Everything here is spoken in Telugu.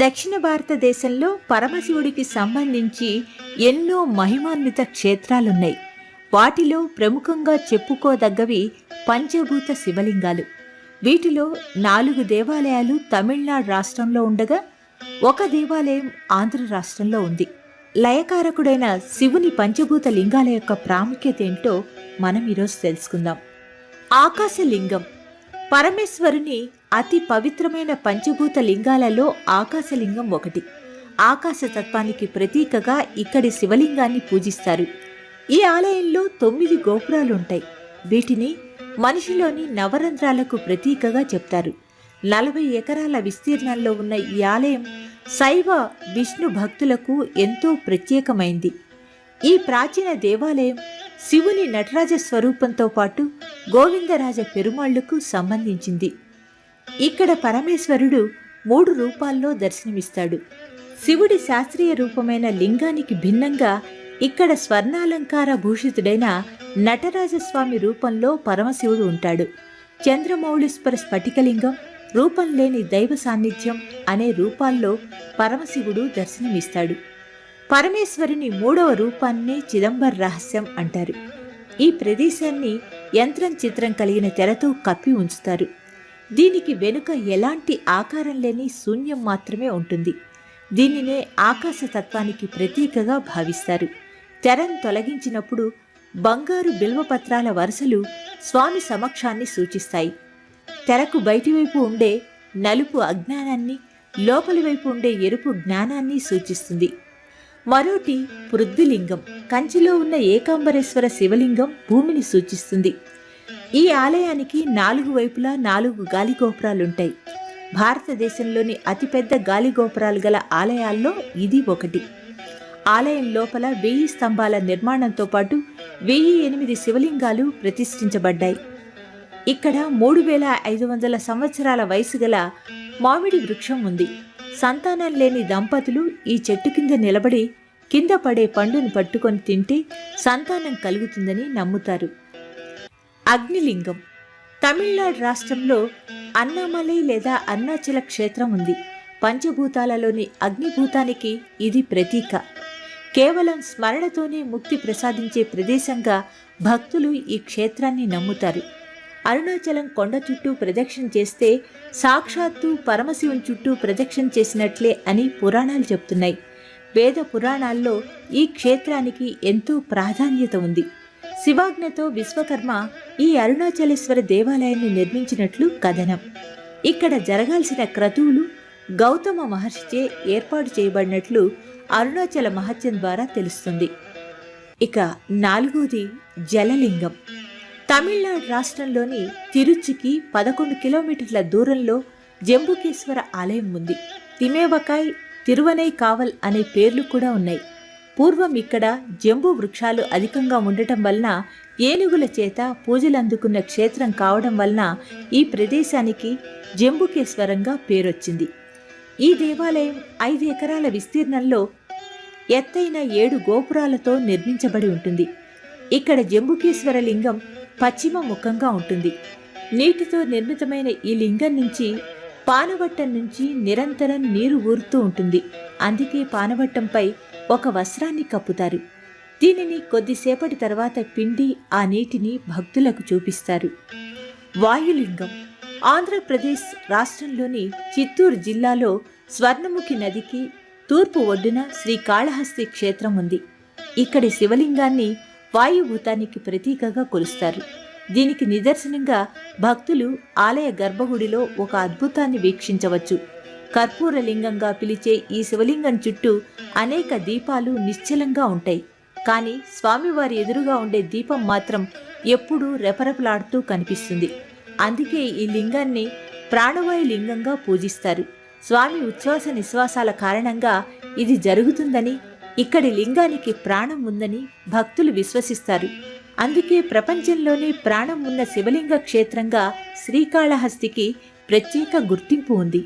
దక్షిణ భారతదేశంలో పరమశివుడికి సంబంధించి ఎన్నో మహిమాన్విత క్షేత్రాలున్నాయి. వాటిలో ప్రముఖంగా చెప్పుకోదగ్గవి పంచభూత శివలింగాలు. వీటిలో నాలుగు దేవాలయాలు తమిళనాడు రాష్ట్రంలో ఉండగా ఒక దేవాలయం ఆంధ్ర రాష్ట్రంలో ఉంది. లయకారకుడైన శివుని పంచభూత లింగాల యొక్క ప్రాముఖ్యత ఏంటో మనం ఈరోజు తెలుసుకుందాం. ఆకాశలింగం. పరమేశ్వరుని అతి పవిత్రమైన పంచభూత లింగాలలో ఆకాశలింగం ఒకటి. ఆకాశ తత్వానికి ప్రతీకగా ఇక్కడి శివలింగాన్ని పూజిస్తారు. ఈ ఆలయంలో తొమ్మిది గోపురాలుంటాయి. వీటిని మనిషిలోని నవరంధ్రాలకు ప్రతీకగా చెప్తారు. నలభై ఎకరాల విస్తీర్ణంలో ఉన్న ఈ ఆలయం శైవ విష్ణు భక్తులకు ఎంతో ప్రత్యేకమైంది. ఈ ప్రాచీన దేవాలయం శివుని నటరాజ స్వరూపంతో పాటు గోవిందరాజ పెరుమాళ్ళకు సంబంధించింది. ఇక్కడ పరమేశ్వరుడు మూడు రూపాల్లో దర్శనమిస్తాడు. శివుడి శాస్త్రీయ రూపమైన లింగానికి భిన్నంగా ఇక్కడ స్వర్ణాలంకార భూషితుడైన నటరాజస్వామి రూపంలో పరమశివుడు ఉంటాడు. చంద్రమౌళీశ్వర స్ఫటికలింగం రూపం లేని దైవ సాన్నిధ్యం అనే రూపాల్లో పరమశివుడు దర్శనమిస్తాడు. పరమేశ్వరుని మూడవ రూపాన్నే చిదంబర్ రహస్యం అంటారు. ఈ ప్రదేశాన్ని యంత్రం చిత్రం కలిగిన తెరతో కప్పి ఉంచుతారు. దీనికి వెనుక ఎలాంటి ఆకారం లేని శూన్యం మాత్రమే ఉంటుంది. దీనినే ఆకాశ తత్వానికి ప్రతీకగా భావిస్తారు. తెరను తొలగించినప్పుడు బంగారు బిల్వపత్రాల వరుసలు స్వామి సమక్షాన్ని సూచిస్తాయి. తెరకు బయటివైపు ఉండే నలుపు అజ్ఞానాన్ని లోపలి వైపు ఉండే ఎరుపు జ్ఞానాన్ని సూచిస్తుంది. మరోటి పృథ్వీలింగం. కంచిలో ఉన్న ఏకాంబరేశ్వర శివలింగం భూమిని సూచిస్తుంది. ఈ ఆలయానికి నాలుగు వైపులా నాలుగు గాలిగోపురాలుంటాయి. భారతదేశంలోని అతిపెద్ద గాలిగోపురాలు గల ఆలయాల్లో ఇది ఒకటి. ఆలయం లోపల వెయ్యి స్తంభాల నిర్మాణంతో పాటు వెయ్యి ఎనిమిది శివలింగాలు ప్రతిష్ఠించబడ్డాయి. ఇక్కడ మూడు వేల ఐదు వందల సంవత్సరాల వయసు గల మామిడి వృక్షం ఉంది. సంతానం లేని దంపతులు ఈ చెట్టు కింద నిలబడి కింద పడే పండును పట్టుకొని తింటే సంతానం కలుగుతుందని నమ్ముతారు. అగ్నిలింగం. తమిళనాడు రాష్ట్రంలో అన్నామలై లేదా అరుణాచల క్షేత్రం ఉంది. పంచభూతాలలోని అగ్నిభూతానికి ఇది ప్రతీక. కేవలం స్మరణతోనే ముక్తి ప్రసాదించే ప్రదేశంగా భక్తులు ఈ క్షేత్రాన్ని నమ్ముతారు. అరుణాచలం కొండ చుట్టూ ప్రదక్షిణ చేస్తే సాక్షాత్తు పరమశివుని చుట్టూ ప్రదక్షిణ చేసినట్లే అని పురాణాలు చెప్తున్నాయి. వేద పురాణాల్లో ఈ క్షేత్రానికి ఎంతో ప్రాధాన్యత ఉంది. శివాజ్ఞతో విశ్వకర్మ ఈ అరుణాచలేశ్వర దేవాలయాన్ని నిర్మించినట్లు కథనం. ఇక్కడ జరగాల్సిన క్రతువులు గౌతమ మహర్షిచే ఏర్పాటు చేయబడినట్లు అరుణాచల మహత్యం ద్వారా తెలుస్తుంది. ఇక నాలుగోది జలలింగం. తమిళనాడు రాష్ట్రంలోని తిరుచికి పదకొండు కిలోమీటర్ల దూరంలో జంబుకేశ్వర ఆలయం ఉంది. తిమేవకాయ్ తిరువనై కావల్ అనే పేర్లు కూడా ఉన్నాయి. పూర్వం ఇక్కడ జంబు వృక్షాలు అధికంగా ఉండటం వలన ఏనుగుల చేత పూజలు అందుకున్న క్షేత్రం కావడం వలన ఈ ప్రదేశానికి జంబుకేశ్వరంగా పేరొచ్చింది. ఈ దేవాలయం ఐదు ఎకరాల విస్తీర్ణంలో ఎత్తైన ఏడు గోపురాలతో నిర్మించబడి ఉంటుంది. ఇక్కడ జంబుకేశ్వర లింగం పశ్చిమ ముఖంగా ఉంటుంది. నీటితో నిర్మితమైన ఈ లింగం నుంచి పానవట్టం నుంచి నిరంతరం నీరు ఊరుతూ ఉంటుంది. అందుకే పానవట్టంపై ఒక వస్త్రాన్ని కప్పుతారు. దీనిని కొద్దిసేపటి తర్వాత పిండి ఆ నీటిని భక్తులకు చూపిస్తారు. వాయులింగం. ఆంధ్రప్రదేశ్ రాష్ట్రంలోని చిత్తూరు జిల్లాలో స్వర్ణముఖి నదికి తూర్పు ఒడ్డున శ్రీకాళహస్తి క్షేత్రం ఉంది. ఇక్కడి శివలింగాన్ని వాయుభూతానికి ప్రతీకగా కొలుస్తారు. దీనికి నిదర్శనంగా భక్తులు ఆలయ గర్భగుడిలో ఒక అద్భుతాన్ని వీక్షించవచ్చు. కర్పూర లింగంగా పిలిచే ఈ శివలింగం చుట్టూ అనేక దీపాలు నిశ్చలంగా ఉంటాయి. కానీ స్వామివారి ఎదురుగా ఉండే దీపం మాత్రం ఎప్పుడూ రెపరెపలాడుతూ కనిపిస్తుంది. అందుకే ఈ లింగాన్ని ప్రాణవాయు లింగంగా పూజిస్తారు. స్వామి ఉచ్ఛ్వాస నిశ్వాసాల కారణంగా ఇది జరుగుతుందని ఇక్కడి లింగానికి ప్రాణం ఉందని భక్తులు విశ్వసిస్తారు. అందుకే ప్రపంచంలోనే ప్రాణం ఉన్న శివలింగ క్షేత్రంగా శ్రీకాళహస్తికి ప్రత్యేక గుర్తింపు ఉంది.